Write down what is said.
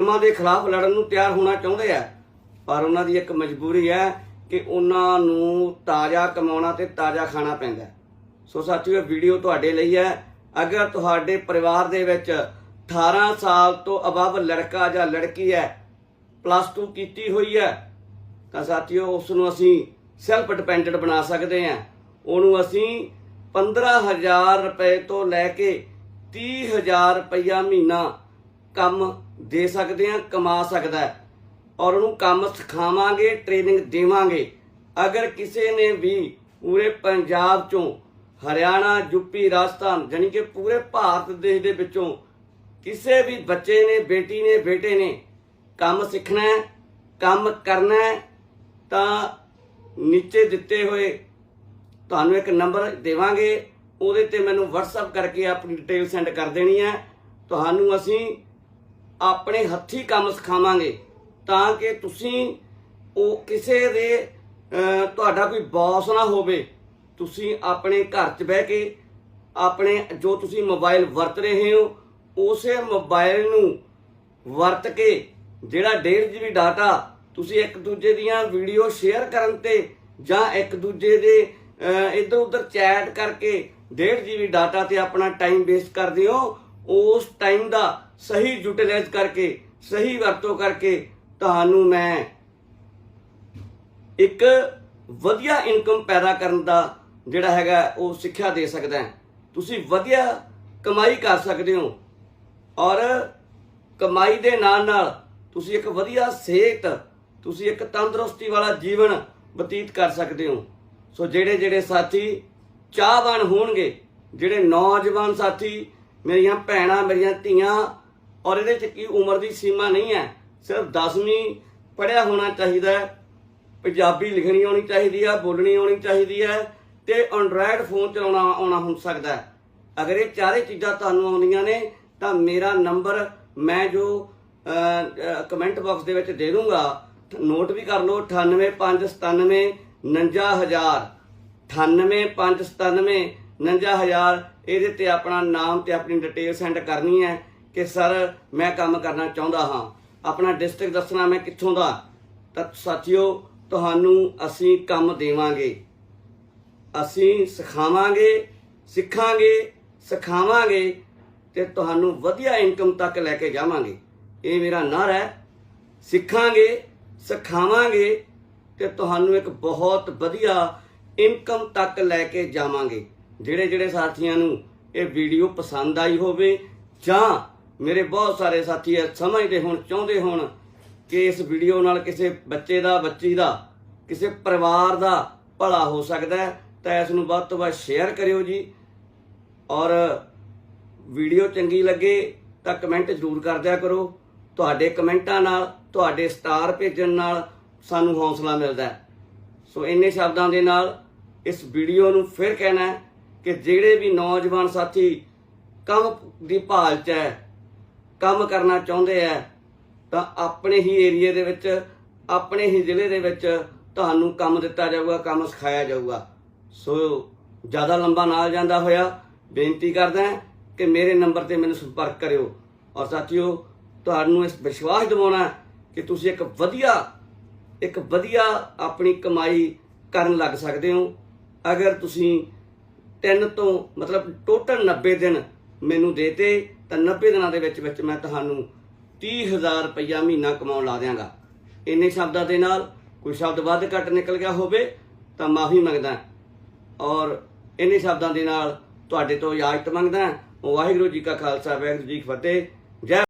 ਉਹਨਾਂ ਦੇ ਖਿਲਾਫ ਲੜਨ ਨੂੰ ਤਿਆਰ ਹੋਣਾ ਚਾਹੁੰਦੇ ਆ। ਪਰ ਉਹਨਾਂ ਦੀ ਇੱਕ ਮਜਬੂਰੀ ਹੈ ਕਿ ਉਹਨਾਂ ਨੂੰ ਤਾਜ਼ਾ ਕਮਾਉਣਾ ਤੇ ਤਾਜ਼ਾ ਖਾਣਾ ਪੈਂਦਾ ਸੋ ਸਾਥੀਓ ਇਹ ਵੀਡੀਓ ਤੁਹਾਡੇ ਲਈ ਹੈ। ਅਗਰ ਤੁਹਾਡੇ ਪਰਿਵਾਰ ਦੇ ਵਿੱਚ 18 ਸਾਲ ਤੋਂ ਅਬਵ ਲੜਕਾ ਜਾਂ ਲੜਕੀ ਹੈ ਪਲੱਸ 2 ਕੀਤੀ ਹੋਈ ਹੈ, ਤਾਂ ਸਾਥੀਓ ਉਸ ਨੂੰ ਅਸੀਂ ਸੈਲਫ ਡਿਪੈਂਡੈਂਟ ਬਣਾ ਸਕਦੇ ਹਾਂ। ਉਹਨੂੰ ਅਸੀਂ 15000 ਰੁਪਏ ਤੋਂ ਲੈ ਕੇ 30000 ਰੁਪਇਆ ਮਹੀਨਾ ਕੰਮ ਦੇ ਸਕਦੇ ਹਾਂ, ਕਮਾ ਸਕਦਾ ਹੈ। ਔਰ ਉਹਨੂੰ ਕੰਮ ਸਿਖਾਵਾਂਗੇ ਟ੍ਰੇਨਿੰਗ ਦੇਵਾਂਗੇ। ਅਗਰ ਕਿਸੇ ਨੇ ਵੀ ਪੂਰੇ ਪੰਜਾਬ ਚੋਂ ਹਰਿਆਣਾ ਯੂਪੀ ਰਾਜਸਥਾਨ ਜਾਣੀ ਕਿ ਪੂਰੇ ਭਾਰਤ ਦੇਸ਼ ਦੇ ਵਿੱਚੋਂ ਕਿਸੇ ਵੀ ਬੱਚੇ ਨੇ, ਬੇਟੀ ਨੇ, ਬੇਟੇ ਨੇ ਕੰਮ ਸਿੱਖਣਾ ਹੈ, ਕੰਮ ਕਰਨਾ ਹੈ, ਤਾਂ ਨੀਚੇ ਦਿੱਤੇ ਹੋਏ ਤੁਹਾਨੂੰ ਇੱਕ ਨੰਬਰ ਦੇਵਾਂਗੇ। ਉਹਦੇ ਤੇ ਮੈਨੂੰ WhatsApp ਕਰਕੇ ਆਪਣੀ ਡਿਟੇਲ ਸੈਂਡ ਕਰ ਦੇਣੀ ਹੈ। ਤੁਹਾਨੂੰ ਅਸੀਂ ਆਪਣੇ ਹੱਥੀ ਕੰਮ ਸਿਖਾਵਾਂਗੇ ਤਾਂ ਕਿ ਤੁਸੀਂ ਉਹ ਕਿਸੇ ਦੇ ਤੁਹਾਡਾ ਕੋਈ ਬੌਸ ਨਾ ਹੋਵੇ। ਤੁਸੀਂ ਆਪਣੇ ਘਰ 'ਚ ਬਹਿ ਕੇ ਆਪਣੇ ਜੋ ਤੁਸੀਂ ਮੋਬਾਈਲ ਵਰਤ ਰਹੇ ਹੋ, ਉਸੇ ਮੋਬਾਈਲ ਨੂੰ ਵਰਤ ਕੇ ਜਿਹੜਾ 1.5 GB ਡਾਟਾ ਤੁਸੀਂ ਇੱਕ ਦੂਜੇ ਦੀਆਂ ਵੀਡੀਓ ਸ਼ੇਅਰ ਕਰਨ ਤੇ ਜਾਂ ਇੱਕ ਦੂਜੇ ਦੇ ਇੱਧਰ ਉੱਧਰ ਚੈਟ ਕਰਕੇ 1.5 GB ਡਾਟਾ ਤੇ ਆਪਣਾ ਟਾਈਮ ਵੇਸਟ ਕਰਦੇ ਹੋ ਉਸ ਟਾਈਮ ਦਾ ਸਹੀ ਯੂਟਿਲਾਈਜ਼ ਕਰਕੇ, ਸਹੀ ਵਰਤੋਂ ਕਰਕੇ ਤੁਹਾਨੂੰ ਮੈਂ ਇੱਕ ਵਧੀਆ ਇਨਕਮ ਪੈਦਾ ਕਰਨ ਦਾ ਜਿਹੜਾ ਹੈਗਾ ਉਹ ਸਿੱਖਿਆ ਦੇ ਸਕਦਾ ਤੁਸੀਂ ਵਧੀਆ ਕਮਾਈ ਕਰ ਸਕਦੇ ਹੋ ਔਰ ਕਮਾਈ ਦੇ ਨਾਲ ਨਾਲ ਤੁਸੀਂ ਇੱਕ ਵਧੀਆ ਸਿਹਤ, ਤੁਸੀਂ ਇੱਕ ਤੰਦਰੁਸਤੀ ਵਾਲਾ ਜੀਵਨ ਬਤੀਤ ਕਰ ਸਕਦੇ ਹੋ। ਸੋ ਜਿਹੜੇ ਜਿਹੜੇ ਸਾਥੀ ਚਾਹਵਾਨ ਹੋਣਗੇ, ਜਿਹੜੇ ਨੌਜਵਾਨ ਸਾਥੀ ਮੇਰੀਆਂ ਭੈਣਾਂ, ਮੇਰੀਆਂ ਧੀਆਂ ਔਰ ਇਹਦੇ ਚ ਕੀ ਉਮਰ ਦੀ ਸੀਮਾ ਨਹੀਂ ਹੈ। ਸਿਰਫ 10ਵੀਂ ਪੜਿਆ ਹੋਣਾ ਚਾਹੀਦਾ ਹੈ। ਪੰਜਾਬੀ ਲਿਖਣੀ ਆਉਣੀ ਚਾਹੀਦੀ ਆ ਬੋਲਣੀ ਆਉਣੀ ਚਾਹੀਦੀ ਹੈ ਤੇ ਐਂਡਰਾਇਡ ਫੋਨ ਚਲਾਉਣਾ ਆਉਣਾ ਹੋ ਸਕਦਾ ਹੈ। ਅਗਰ ਇਹ ਚਾਰੇ ਚੀਜ਼ਾਂ ਤੁਹਾਨੂੰ ਆਉਂਦੀਆਂ ਨੇ, ਤਾਂ ਮੇਰਾ ਨੰਬਰ ਮੈਂ ਜੋ ਕਮੈਂਟ ਬਾਕਸ ਦੇ ਵਿੱਚ ਦੇ ਦੂੰਗਾ। ਨੋਟ ਵੀ ਕਰ ਲਓ 98597 99000 98597 99000 ਇਹਦੇ ਤੇ ਆਪਣਾ ਨਾਮ ਤੇ ਆਪਣੀ ਡਿਟੇਲ ਸੈਂਡ ਕਰਨੀ ਹੈ ਕਿ ਸਰ, ਮੈਂ ਕੰਮ ਕਰਨਾ ਚਾਹੁੰਦਾ ਹਾਂ। ਆਪਣਾ ਡਿਸਟ੍ਰਿਕਟ ਦੱਸਣਾ ਮੈਂ ਕਿੱਥੋਂ ਦਾ? ਤਾਂ ਸਾਥੀਓ, ਤੁਹਾਨੂੰ ਅਸੀਂ ਕੰਮ ਦੇਵਾਂਗੇ। ਅਸੀਂ ਸਿਖਾਵਾਂਗੇ, ਸਿੱਖਾਂਗੇ, ਸਿਖਾਵਾਂਗੇ ਤੇ ਤੁਹਾਨੂੰ ਵਧੀਆ ਇਨਕਮ ਤੱਕ ਲੈ ਕੇ ਜਾਵਾਂਗੇ। ਇਹ ਮੇਰਾ ਨਾਰਾ ਹੈ। ਸਿੱਖਾਂਗੇ, ਸਿਖਾਵਾਂਗੇ ਤੇ ਤੁਹਾਨੂੰ ਇੱਕ ਬਹੁਤ ਵਧੀਆ ਇਨਕਮ ਤੱਕ ਲੈ ਕੇ ਜਾਵਾਂਗੇ। ਜਿਹੜੇ ਜਿਹੜੇ ਸਾਥੀਆਂ ਨੂੰ ਇਹ ਵੀਡੀਓ ਪਸੰਦ ਆਈ ਹੋਵੇ ਜਾਂ ਮੇਰੇ ਬਹੁਤ ਸਾਰੇ ਸਾਥੀ ਇਹ ਸਮਝਦੇ ਹੋਣ, ਚਾਹੁੰਦੇ ਹੋਣ ਕਿ ਇਸ ਵੀਡੀਓ ਨਾਲ ਕਿਸੇ ਬੱਚੇ ਦਾ, ਬੱਚੀ ਦਾ, ਕਿਸੇ ਪਰਿਵਾਰ ਦਾ ਭਲਾ ਹੋ ਸਕਦਾ ਹੈ, ਤਾਂ ਇਸ ਨੂੰ ਵੱਧ ਤੋਂ ਵੱਧ ਸ਼ੇਅਰ ਕਰਿਓ ਜੀ। ਔਰ ਵੀਡੀਓ ਚੰਗੀ ਲੱਗੇ ਤਾਂ ਕਮੈਂਟ ਜ਼ਰੂਰ ਕਰ ਦਿਆ ਕਰੋ। ਤੁਹਾਡੇ ਕਮੈਂਟਾਂ ਨਾਲ, ਤੁਹਾਡੇ ਸਟਾਰ ਭੇਜਣ ਨਾਲ ਸਾਨੂੰ ਹੌਸਲਾ ਮਿਲਦਾ ਹੈ। ਸੋ ਇੰਨੇ ਸ਼ਬਦਾਂ ਦੇ ਨਾਲ ਇਸ ਵੀਡੀਓ ਨੂੰ ਫਿਰ ਕਹਿਣਾ ਹੈ ਕਿ ਜਿਹੜੇ ਵੀ ਨੌਜਵਾਨ ਸਾਥੀ ਕੰਮ ਦੀ ਭਾਲ 'ਚ ਹੈ, ਕੰਮ ਕਰਨਾ ਚਾਹੁੰਦੇ ਹੈ, ਤਾਂ ਆਪਣੇ ਹੀ ਏਰੀਏ ਦੇ ਵਿੱਚ, ਆਪਣੇ ਹੀ ਜ਼ਿਲ੍ਹੇ ਦੇ ਵਿੱਚ ਤੁਹਾਨੂੰ ਕੰਮ ਦਿੱਤਾ ਜਾਊਗਾ, ਕੰਮ ਸਿਖਾਇਆ ਜਾਊਗਾ। ਸੋ ਜ਼ਿਆਦਾ ਲੰਬਾ ਨਾਲ ਜਾਂਦਾ ਹੋਇਆ, ਬੇਨਤੀ ਕਰਦਾ ਕਿ ਮੇਰੇ ਨੰਬਰ ਤੇ ਮੈਨੂੰ ਸੰਪਰਕ ਕਰਿਓ। ਔਰ ਸਾਥੀਓ, ਤੁਹਾਨੂੰ ਇਸ ਵਿਸ਼ਵਾਸ ਦਿਵਾਉਣਾ ਕਿ ਤੁਸੀਂ ਇੱਕ ਵਧੀਆ ਇੱਕ ਵਧੀਆ ਆਪਣੀ ਕਮਾਈ ਕਰਨ ਲੱਗ ਸਕਦੇ ਹੋ। ਅਗਰ ਤੁਸੀਂ ਤਿੰਨ ਤੋਂ, ਮਤਲਬ ਟੋਟਲ 90 ਦਿਨ ਮੈਨੂੰ ਦੇਤੇ ਤਾਂ 90 ਦਿਨਾਂ ਦੇ ਵਿੱਚ ਵਿੱਚ ਮੈਂ ਤੁਹਾਨੂੰ 30000 ਰੁਪਇਆ ਮਹੀਨਾ ਕਮਾਉਣ ਲਾ ਦਿਆਂਗਾ। ਇੰਨੇ ਸ਼ਬਦਾਂ ਦੇ ਨਾਲ ਕੋਈ ਸ਼ਬਦ ਵੱਧ ਘੱਟ ਨਿਕਲ ਗਿਆ ਹੋਵੇ, ਤਾਂ ਮਾਫੀ ਮੰਗਦਾ ਔਰ ਇੰਨੇ ਸ਼ਬਦਾਂ ਦੇ ਨਾਲ ਤੁਹਾਡੇ ਤੋਂ ਇਜਾਜ਼ਤ ਮੰਗਦਾ ਵਾਹਿਗੁਰੂ ਜੀ ਕਾ ਖਾਲਸਾ, ਵਾਹਿਗੁਰੂ ਜੀ ਕੀ ਫਤਿਹ। ਜੈ